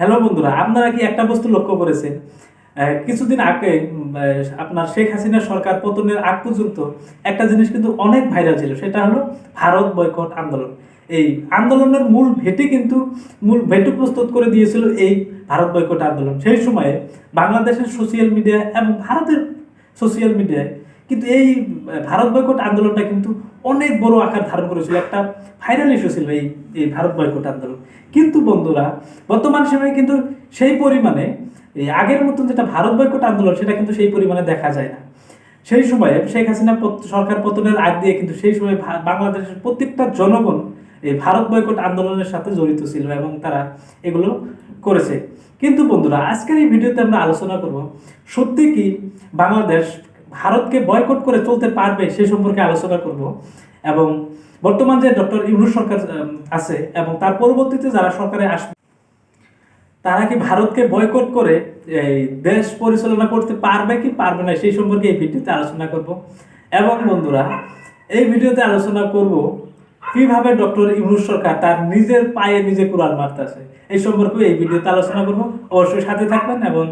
Hello বন্ধুরা, আপনারা কি একটা বস্তু লক্ষ্য করেছেন? কিছুদিন আগে আপনার শেখ হাসিনা সরকার পতনের আগ পর্যন্ত একটা জিনিস কিন্তু অনেক ভাইরাল ছিল, সেটা হলো ভারত বয়কট আন্দোলন। এই আন্দোলনের মূল ভেটি কিন্তু, মূল ভেটু প্রস্তুত করে দিয়েছিল এই ভারত বয়কট আন্দোলন। সেই সময়ে বাংলাদেশের সোশ্যাল মিডিয়া এবং ভারতের সোশ্যাল মিডিয়ায় কিন্তু এই ভারত বয়কট আন্দোলনটা কিন্তু অনেক বড় আকার ধারণ করেছিল। একটা ভাইরাল ইস্যু ছিল এই এই ভারত বয়কট আন্দোলন। কিন্তু বন্ধুরা, বর্তমান সময়ে কিন্তু সেই পরিমাণে, এই আগের মতন যেটা ভারত বয়কট আন্দোলন, সেটা কিন্তু সেই পরিমাণে দেখা যায় না। সেই সময়ে শেখ হাসিনা সরকার পতনের আগ দিয়ে কিন্তু সেই সময় বাংলাদেশের প্রত্যেকটা জনগণ এই ভারত বয়কট আন্দোলনের সাথে জড়িত ছিল এবং তারা এগুলো করেছে। কিন্তু বন্ধুরা, আজকের এই ভিডিওতে আমরা আলোচনা করব সত্যি কি বাংলাদেশ ভারতকে বয়কট করে চলতে পারবে সে সম্পর্কে আলোচনা করব এবং বর্তমান যে ডক্টর ইউনুস সরকার আছে এবং তার পরবর্তীতে যারা সরকারে আসবে তারা কি ভারতকে বয়কট করে এই দেশ পরিচালনা করতে পারবে কি পারবে না সেই সম্পর্কে এই ভিডিওতে আলোচনা করব। এবং বন্ধুরা, এই ভিডিওতে আলোচনা করব কীভাবে ডক্টর ইউনুস সরকার তার নিজের পায়ে নিজে কুড়াল মারতেছে। এই সম্পর্কে এই ভিডিওতে আলোচনা করব। অবশ্যই সাথে থাকবেন এবং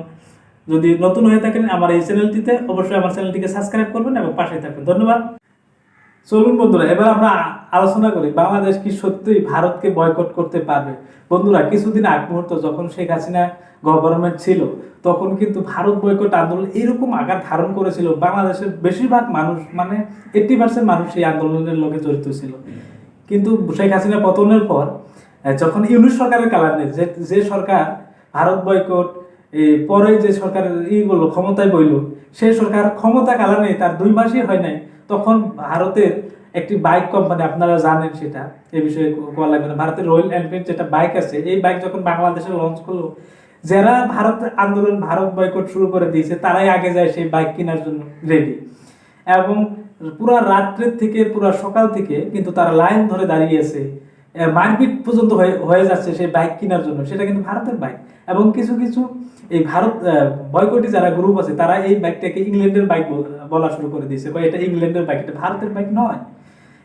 যদি নতুন হয়ে থাকেন আমার এই চ্যানেলটিতে, অবশ্যই আমার চ্যানেলটিকে সাবস্ক্রাইব করবেন এবং পাশে থাকবেন। ধন্যবাদ। চলুন বন্ধুরা, এবার আমরা আলোচনা করি বাংলাদেশ কি সত্যিই ভারতকে বয়কট করতে পারবে? বন্ধুরা, কিছুদিন আগ মুহূর্ত যখন শেখ হাসিনা গভর্নমেন্ট ছিল, তখন কিন্তু ভারত বয়কট আন্দোলন এরকম আকার ধারণ করেছিল। বাংলাদেশের বেশিরভাগ মানুষ মানে এইট্টি পার্সেন্ট মানুষ এই আন্দোলনের লোকে জড়িত ছিল। কিন্তু শেখ হাসিনা পতনের পর যখন ইউনুস সরকারের কালার নেই যে যে সরকার ভারত বয়কট পরে যে সরকার ই বলল ক্ষমতায় বইল সেই সরকার ক্ষমতা নেই তার দুই মাসই হয় নাই। তখন ভারতের একটি বাইক কোম্পানি আপনারা জানেন সেটা এই বিষয়ে কোয়া লাগবে না। ভারতের রয়্যাল এনফিল্ড যেটা বাইক আছে এই বাইক যখন বাংলাদেশে লঞ্চ করল যারা ভারত আন্দোলন ভারত বয়কট শুরু করে দিয়েছে তারাই আগে যায় সেই বাইক কেনার জন্য রেডি এবং পুরা রাত্রের থেকে পুরা সকাল থেকে কিন্তু তারা লাইন ধরে দাঁড়িয়ে আছে। এ, মারপিট পর্যন্ত হয়ে যাচ্ছে সেই বাইক কেনার জন্য। সেটা কিন্তু ভারতের বাইক এবং কিছু কিছু এই ভারত বয়কটি যারা গ্রুপ আছে, তারা এই বাইকটাকে ইংল্যান্ডের বাইক বলা শুরু করে দিয়েছে। বা এটা ইংল্যান্ডের বাইক এটা ভারতের বাইক নয়।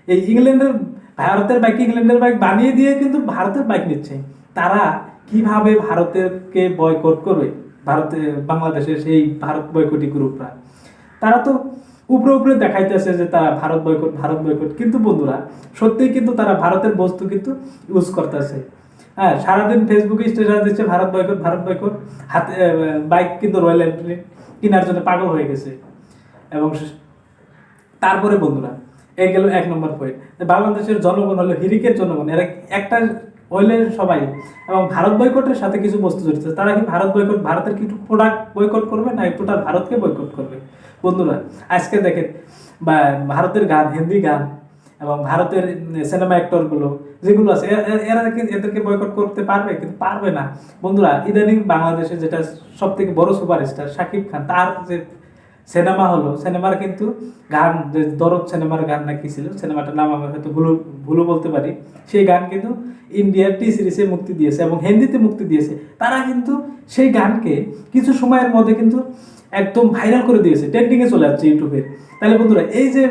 এই ইংল্যান্ডের, ভারতের বাইক ইংল্যান্ডের বাইক বানিয়ে দিয়ে কিন্তু ভারতের বাইক নিচ্ছে। তারা কীভাবে ভারতেরকে বয়কট করবে? ভারতে, বাংলাদেশের সেই ভারত বয়কটি গ্রুপরা তারা তো উপরে উপরে দেখাইতেছে যে তারা ভারত বয়কট ভারত বয়কট। কিন্তু বন্ধুরা, সত্যিই কিন্তু তারা ভারতের বস্তু কিন্তু ইউজ করতেছে। হ্যাঁ সারাদিন ফেসবুকে স্টেটাস দিচ্ছে ভারত বয়কট ভারত বয়কট। হাতে বাইক কিন্তু রয়্যাল এনফিল্ড কেনার জন্য পাগল হয়ে গেছে। এবং তারপরে বন্ধুরা এই গেল এক নম্বর পয়েন্ট বাংলাদেশের জনগণ হলো হিরিকের জনগণ। এরা একটা হইলে সবাই। এবং ভারত বয়কটের সাথে কিছু বস্তু জড়িত। তারা কি ভারত বয়কট ভারতের কিছু প্রোডাক্ট বয়কট করবে, না টোটাল ভারতকে বয়কট করবে? বন্ধুরা, আজকে দেখেন, বা ভারতের গান, হিন্দি গান, এবং ভারতের সিনেমা অ্যাক্টরগুলো যেগুলো আছে এরা কি এদেরকে বয়কট করতে পারবে? কিন্তু পারবে না। বন্ধুরা, ইদানিং বাংলাদেশে যেটা সব থেকে বড় সুপারস্টার শাকিব খান, তার যে সিনেমা হলো। সিনেমার কিন্তু গান দরদ সিনেমার গান নাকি ছিল, সিনেমাটার নাম আমি হয়তো ভুলো ভুলো বলতে পারি। সেই গান কিন্তু ইন্ডিয়ার টি সিরিজে মুক্তি দিয়েছে এবং হিন্দিতে মুক্তি দিয়েছে। তারা কিন্তু সেই গানকে কিছু সময়ের মধ্যে কিন্তু একদম ভাইরাল করে দিয়েছে। ট্রেন্ডিংয়ে চলে যাচ্ছে ইউটিউবে। তাহলে বন্ধুরা, এই যে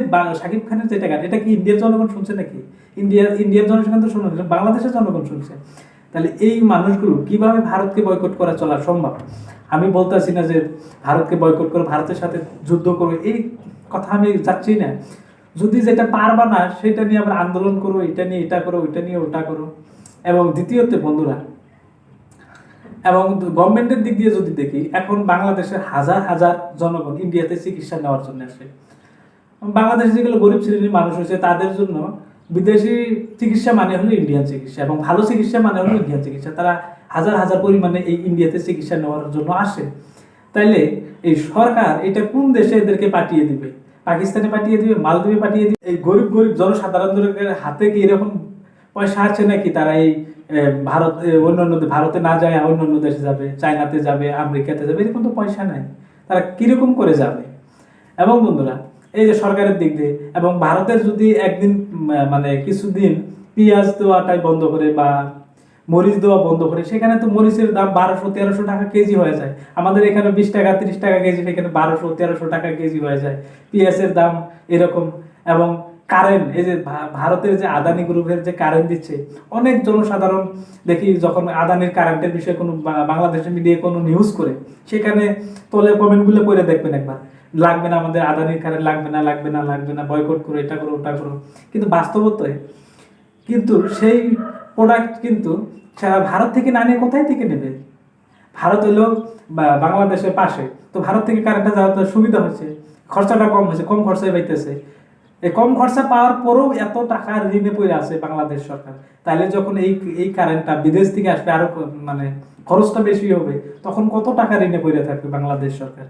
শাকিব খানের যেটা গান, এটা কি ইন্ডিয়ার জনগণ শুনছে নাকি? ইন্ডিয়ার ইন্ডিয়ার জনগণ তো এটা বাংলাদেশের জনগণ শুনছে। তাহলে এই মানুষগুলো কীভাবে ভারতকে বয়কট করা চলা সম্ভব? আমি বলতেছি না যে ভারতকে বয়কট করে ভারতের সাথে যুদ্ধ করো এই কথা আমি যাচ্ছি না। যদি যেটা পারবা না, সেটা নিয়ে আবার আন্দোলন করো, এটা নিয়ে এটা করো, ওইটা নিয়ে ওটা করো। এবং দ্বিতীয়তে বন্ধুরা, এবং গভর্নমেন্টের দিক দিয়ে যদি দেখি, এখন বাংলাদেশের হাজার হাজার জনগণ ইন্ডিয়াতে চিকিৎসা নেওয়ার জন্য আসে। বাংলাদেশে যেগুলো গরিব শ্রেণির মানুষ হয়েছে, তাদের জন্য বিদেশি চিকিৎসা মানে হলো ইন্ডিয়ান চিকিৎসা এবং ভালো চিকিৎসা মানে হলো ইন্ডিয়ান চিকিৎসা। তারা হাজার হাজার পরিমাণে এই ইন্ডিয়াতে চিকিৎসা নেওয়ার জন্য আসে। তাইলে এই সরকার এটা কোন দেশে এদেরকে পাঠিয়ে দিবে? পাকিস্তানে পাঠিয়ে দিবে? মালদ্বীপে পাঠিয়ে দিবে? এই গরিব গরিব জনসাধারণদের হাতে কি এরকম পয়সা আছে নাকি? তারা এই ভারত অন্য অন্য ভারতে না যায় অন্য অন্য দেশে যাবে চায়নাতে যাবে আমেরিকাতে যাবে এরকম তো পয়সা নাই। তারা কীরকম করে যাবে? এবং বন্ধুরা এই যে সরকারের দিক দিয়ে, এবং ভারতের যদি একদিন মানে কিছুদিন পেঁয়াজ দেওয়াটাই বন্ধ করে বা মরিচ দেওয়া বন্ধ করে, সেখানে তো মরিচের দাম বারোশো তেরোশো টাকা কেজি হয়ে যায়। আমাদের এখানে বিশ টাকা, তিরিশ টাকা কেজি, সেখানে বারোশো তেরোশো টাকা কেজি হয়ে যায়। পেঁয়াজের দাম এরকম, এবং কারেন্ট এই যে ভারতের যে আদানি গ্রুপের যে কারেন্ট দিচ্ছে, অনেক জনসাধারণ দেখি যখন আদানির কারেন্টের বিষয়ে কোনো বাংলাদেশের মিডিয়ায় কোনো নিউজ করে, সেখানে তোলে কমেন্টগুলো করে দেখবেন একবার। লাগবে না আমাদের আদানির কারেন্ট লাগবে না লাগবে না লাগবে না বয়কট করো, এটা করো, ওটা করো। কিন্তু বাস্তবতায় কিন্তু সেই প্রোডাক্ট কিন্তু ভারত থেকে না নিয়ে কোথায় থেকে নেবে? ভারত হলো বাংলাদেশের পাশে। তো ভারত থেকে কারেন্টটা যাওয়া তো সুবিধা হচ্ছে। খরচাটা কম হয়েছে কম খরচায় পাইতেছে এই কম খরচা পাওয়ার পরেও এত টাকা ঋণে পড়ে আছে বাংলাদেশ সরকার। তাহলে যখন এই এই কারেন্টটা বিদেশ থেকে আসবে, আরও ক- মানে খরচটা বেশি হবে, তখন কত টাকা ঋণে পড়ে থাকবে বাংলাদেশ সরকার?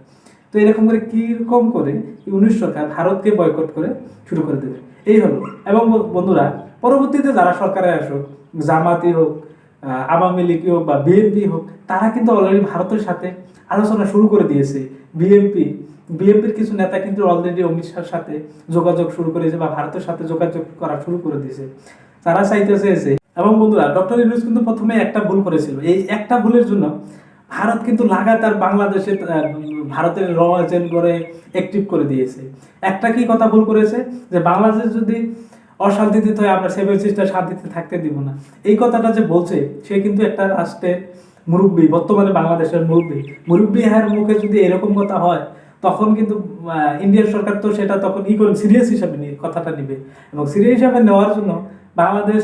তো এরকম করে কীরকম করে ইউনিশ সরকার ভারতকে বয়কট করে শুরু করে দেবে। এই হলো। এবং বন্ধুরা, পরবর্তীতে যারা সরকারে আসুক, জামাতি হোক আওয়ামী লীগ হোক বা বিএনপি হোক, তারা কিন্তু অলরেডি ভারতের সাথে আলোচনা শুরু করে দিয়েছে। বিএনপি বিএনপির কিছু নেতা কিন্তু অলরেডি অমিত শাহর সাথে যোগাযোগ শুরু করেছে বা ভারতের সাথে যোগাযোগ করা শুরু করে দিয়েছে। তারা চাইতেছে এবং বন্ধুরা ডক্টর ইউনুস কিন্তু প্রথমে একটা ভুল করেছিল। এই একটা ভুলের জন্য ভারত কিন্তু লাগাতার বাংলাদেশে ভারতের র এজেন্ট করে অ্যাক্টিভ করে দিয়েছে। একটা কি কথা ভুল করেছে? যে বাংলাদেশ যদি অশান্তিতে হয় আমরা সেভেন সিস্টার শান্তিতে থাকতে দিব না। এই কথাটা যে বলছে, সে কিন্তু একটা রাষ্ট্রের মুরব্বী, বর্তমানে বাংলাদেশের মুরব্বী। মুরব্বী হ্যার মুখে যদি এরকম কথা হয়, তখন কিন্তু ইন্ডিয়ার সরকার তো সেটা তখন ই করে সিরিয়াস হিসাবে নিয়ে কথাটা নিবে। এবং সিরিয়াস হিসাবে নেওয়ার জন্য বাংলাদেশ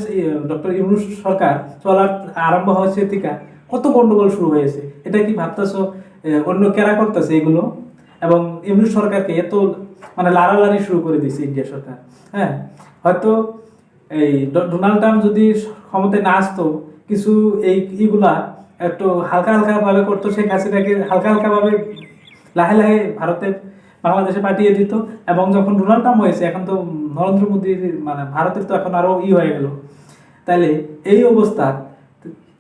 ডক্টর ইউনুস সরকার চলার আরম্ভ হয়েছে থেকে কত গন্ডগোল শুরু হয়েছে? এটা কি ভাবতেছো? অন্য কেরা করতেছে এগুলো? এবং ইউনুস সরকারকে এত মানে লাড়ালাড়ি শুরু করে দিয়েছে ইন্ডিয়া সরকার হ্যাঁ? হয়তো এই ডোনাল্ড ট্রাম্প যদি ক্ষমতায় না আসতো, কিছু এই ইগুলা একটু হালকা হালকা ভাবে করতো, শেখ হাসিনাকে হালকা হালকা ভাবে লাহে লাহে ভারতের বাংলাদেশে পাঠিয়ে দিত। এবং যখন ডোনাল্ড ট্রাম্প হয়েছে, এখন তো নরেন্দ্র মোদীর মানে ভারতের তো এখন আরও ই হয়ে গেল। তাহলে এই অবস্থা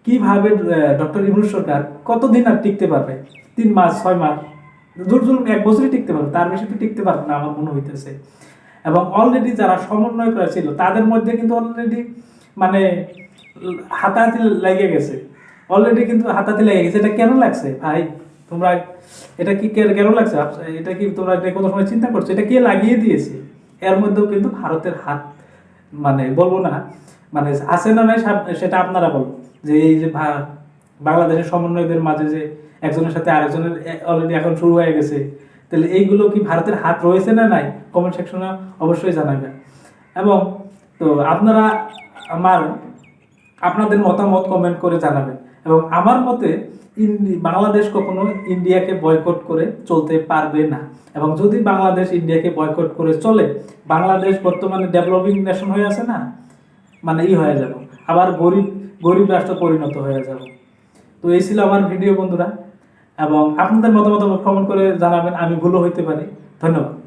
কীভাবে ডক্টর ইমরুজ সরকার কতদিন আর টিকতে পারবে? তিন মাস, ছয় মাস? জোর জোর এক বছরই টিকতে পারবে, তার বেশি তো টিকতে পারবে না আমার মনে হইতেছে। এবং অলরেডি যারা সমন্বয় করা ছিল, তাদের মধ্যে কিন্তু অলরেডি মানে হাতাহাতি লেগে গেছে। অলরেডি কিন্তু হাতাহাতি লেগে গেছে। এটা কেন লাগছে? ভাই, তোমরা এটা কি কে- কেন লাগছে? এটা কি তোমরা এটা কোনো সময় চিন্তা করছ? এটা কে লাগিয়ে দিয়েছে? এর মধ্যেও কিন্তু ভারতের হাত মানে বলব না। মানে আছে না নাই সেটা আপনারা বলব যে এই যে বাংলাদেশের সমন্বয়দের মাঝে যে একজনের সাথে আরেকজনের অলরেডি এখন শুরু হয়ে গেছে, তাহলে এইগুলো কি ভারতের হাত রয়েছে না নাই? কমেন্ট সেকশনে অবশ্যই জানাবেন। এবং তো আপনারা আমার, আপনাদের মতামত কমেন্ট করে জানাবেন। এবং আমার মতে বাংলাদেশ কখনো ইন্ডিয়াকে বয়কট করে চলতে পারবে না। এবং যদি বাংলাদেশ ইন্ডিয়াকে বয়কট করে চলে, বাংলাদেশ বর্তমানে ডেভেলপিং নেশন হয়ে আছে না মানে ই হয়ে যাব। আবার গরিব গরিব রাষ্ট্র পরিণত হয়ে যাব। তো এই ছিল আমার ভিডিও বন্ধুরা। এবং আপনাদের মতামত কমেন্ট করে জানাবেন, আমি ভুলও হইতে পারি। ধন্যবাদ।